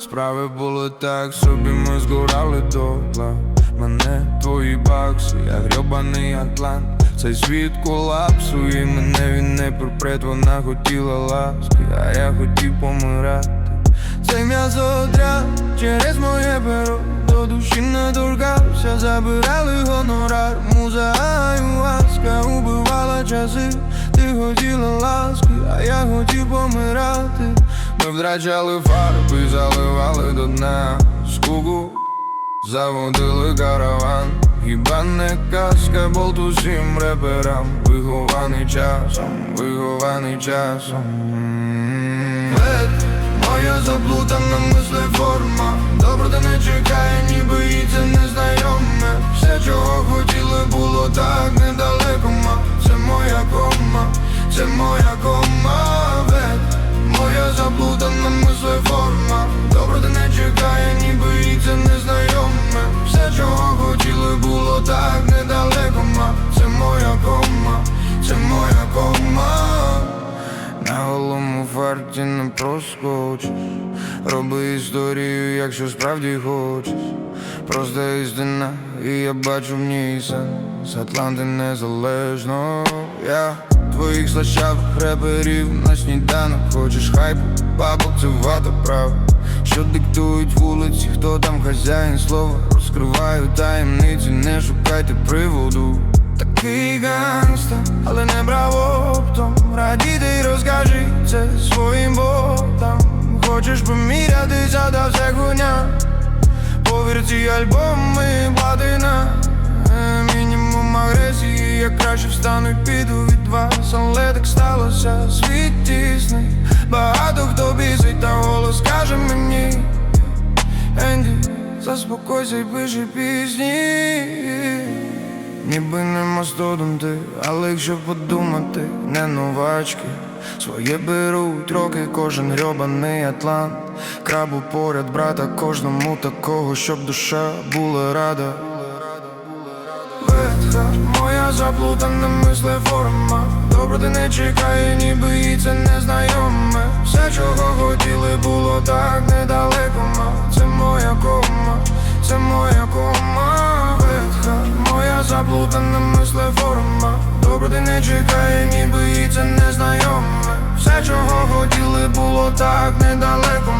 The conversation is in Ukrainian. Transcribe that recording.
Справи були так собі, ми згорали дотла Мене твої бакси, я грьобаний атлант Цей світ колапсує, мене він не припрет, вона хотіла ласки, а я хотів помирати. Цей м'язодряд через моє перо До душі не торкався, забирали гонорар Муза аюваска убивала часи. Ти хотіла ласки, а я хотів помирати. Ми втрачали фарби, заливали до дна скуку Заводили караван. Хіба не казка болтусім реперам? Вихований часом, вихований часом. Лед, моя заплутана мисли голому не проскочиш. Роби історію, якщо справді хочеш. Просто істина, і я бачу в ній сен З Атланти незалежно. Я твоїх слащавих реперів на сніданок. Хочеш хайпу, бабок це вата права Що диктують вулиці, хто там хазяїн? Слова Розкриваю таємниці, не шукайте приводу. Такий гангста, але не брав оптом. Радійте й розкажи це своїм ботам Хочеш помірятися, та все хуйня Повір ці альбоми платина Е, Мінімум агресії, я краще встану й піду від вас Але так сталося, світ тісний Багато хто бісить, та голос каже мені Енді, заспокойся й пиши пісні Ніби не мастодонти, але якщо подумати, не новачки. Своє беруть роки, кожен грьобаний атлант Крабу поряд брата, кожному такого, щоб душа була рада. Ветха, моя заплутана мисле форма. Доброти не чекає, ніби їй це незнайоме. Все, чого хотіли, було так моя заплутана мисле форма Доброти не чекає, ніби їй це незнайоме. Все, чого хотіли, було так недалеко,